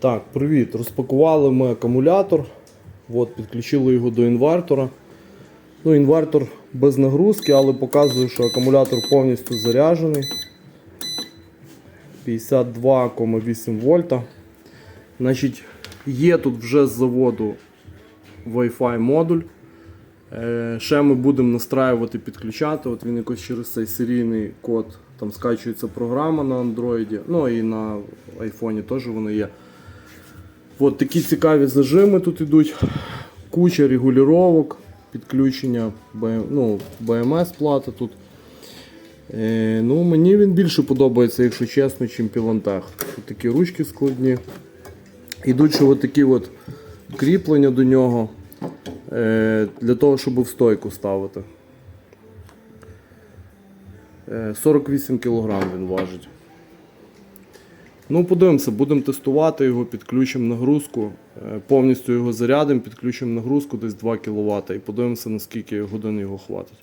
Так, привіт. Розпакували ми акумулятор. От, підключили його до інвертора. Ну, інвертор без нагрузки, але показує, що акумулятор повністю заряджений. 52,8 вольта. Значить, є тут вже з заводу Wi-Fi модуль. Е, ще ми будемо настраювати, підключати. От він якось через цей серійний код там скачується програма на Android, ну і на iPhone теж воно є. От такі цікаві зажими тут йдуть. Куча регулювання, підключення ну, BMS плата тут. Е, ну, мені він більше подобається, якщо чесно, чим Пілантех. Тут такі ручки складні. Ідуть ще от такі от кріплення до нього е, для того, щоб в стойку ставити. Е, 48 кг він важить. Ну, подивимося, будемо тестувати його, підключимо нагрузку, е, повністю його зарядимо, підключимо нагрузку десь 2 кВт і подивимося, наскільки годин його хватить.